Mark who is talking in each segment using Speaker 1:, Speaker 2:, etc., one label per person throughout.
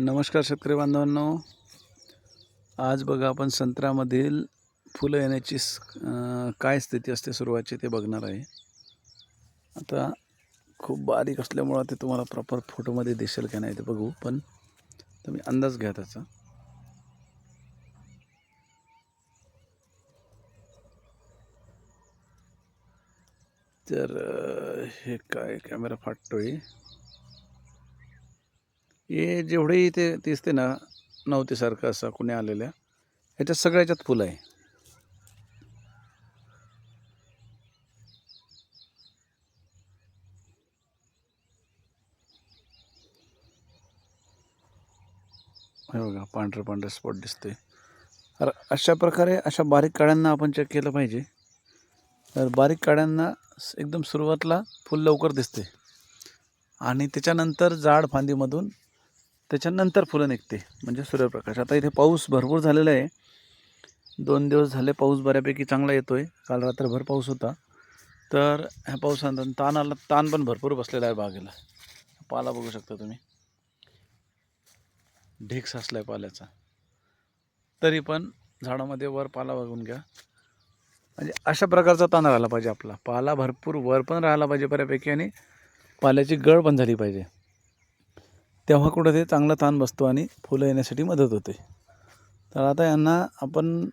Speaker 1: नमस्कार शेतकरी बांधवांनो. आज बघा आपण संत्र्यामधील फुलं येण्याची काय स्थिती असते सुरुवातची ते बघणार आहे. आता खूप बारीक असल्यामुळं ते तुम्हाला प्रॉपर फोटोमध्ये दिसेल का नाही ते बघू पण तुम्ही अंदाज घ्या त्याचा. तर हे काय कॅमेरा फाटतोय. हे जेवढेही ते दिसते ना नवतीसारखं असं कुणी आलेल्या ह्याच्यात सगळ्याच्यात फुलं आहे. हे बघा पांढरे पांढरे स्पॉट दिसते तर अशा प्रकारे अशा बारीक काड्यांना आपण चेक केलं पाहिजे. तर बारीक काड्यांना एकदम सुरुवातला फुल लवकर दिसते. आणि त्याच्यानंतर जाड फांदीमधून त्याच्यानंतर फुलं निघते म्हणजे सूर्यप्रकाश. आता इथे पाऊस भरपूर झालेला आहे. दोन दिवस झाले पाऊस बऱ्यापैकी चांगला येतो आहे काल रात्रभर पाऊस होता. तर ह्या पावसानंतर ताण आला ताण पण भरपूर बसलेला आहे बागेला. पाला बघू शकता तुम्ही. ढीक साचला आहे पाल्याचा. तरी पण झाडामध्ये वर पाला बघून घ्या. म्हणजे अशा प्रकारचा ताण राहिला पाहिजे आपला. पाला भरपूर वर पण राहिला पाहिजे बऱ्यापैकी आणि पाल्याची गळ पण झाली पाहिजे. तेव्हा कुठं ते चांगला ताण बसतो आणि फुलं येण्यासाठी मदत होते. तर आता यांना आपण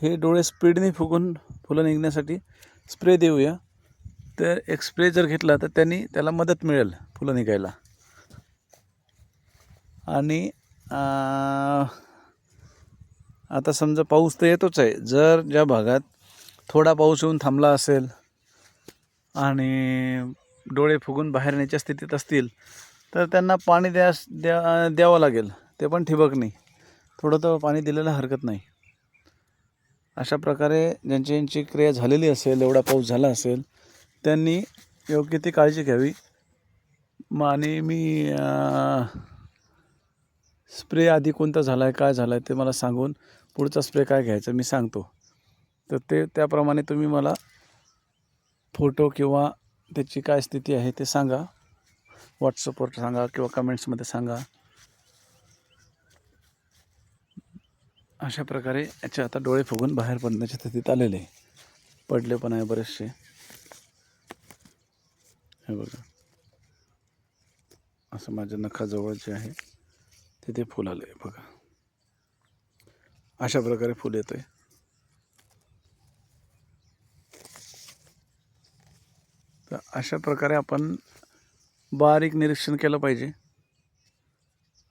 Speaker 1: हे डोळे स्पीडने फुगून फुलं निघण्यासाठी स्प्रे देऊया. तर एक स्प्रे जर घेतला तर त्यांनी त्याला मदत मिळेल फुलं निघायला. आणि आता समजा पाऊस तर येतोच आहे. जर ज्या भागात थोडा पाऊस येऊन थांबला असेल आणि डोळे फुगून बाहेर येण्याच्या स्थितीत असतील तर त्यांना पाणी द्यास द्या द्यावं लागेल. ते पण ठिबक नाही. थोडं तर पाणी दिलेलं हरकत नाही. अशा प्रकारे ज्यांची यांची क्रिया झालेली असेल एवढा पाऊस झाला असेल त्यांनी योग्य ती काळजी घ्यावी. मग आणि मी स्प्रे आधी कोणता झाला आहे काय झालं आहे ते मला सांगून पुढचा स्प्रे काय घ्यायचा मी सांगतो. तर ते त्याप्रमाणे तुम्ही मला फोटो किंवा त्याची काय स्थिती आहे ते सांगा. व्हॉट्सअपवर सांगा किंवा कमेंट्समध्ये सांगा. अशा प्रकारे याचे आता डोळे फुगून बाहेर पडण्याच्या स्थितीत आलेले. आहे. पडले पण आहे बरेचसे. हे बघा. असं माझ्या नखाजवळ जे आहे तिथे फुल आलं आहे बघा. अशा प्रकारे फुल येतं आहे तर अशा प्रकारे आपण बारीक निरीक्षण केलं पाहिजे.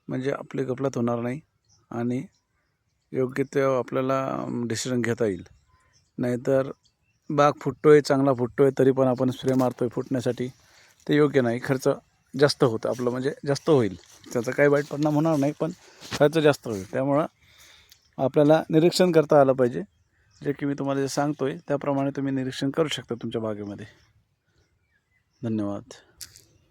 Speaker 1: म्हणजे आपली गफलत होणार नाही आणि योग्य ते आपल्याला डिसिजन घेता येईल. नाहीतर बाग फुटतो आहे चांगला फुटतो आहे तरी पण आपण स्प्रे मारतो आहे फुटण्यासाठी ते योग्य नाही. खर्च जास्त होतं आपलं म्हणजे जास्त होईल. त्याचा काही वाईट परिणाम होणार नाही पण खर्च जास्त होईल. त्यामुळं आपल्याला निरीक्षण करता आलं पाहिजे. जे की मी तुम्हाला जे सांगतो आहे त्याप्रमाणे तुम्ही निरीक्षण करू शकता तुमच्या बागेमध्ये. धन्यवाद.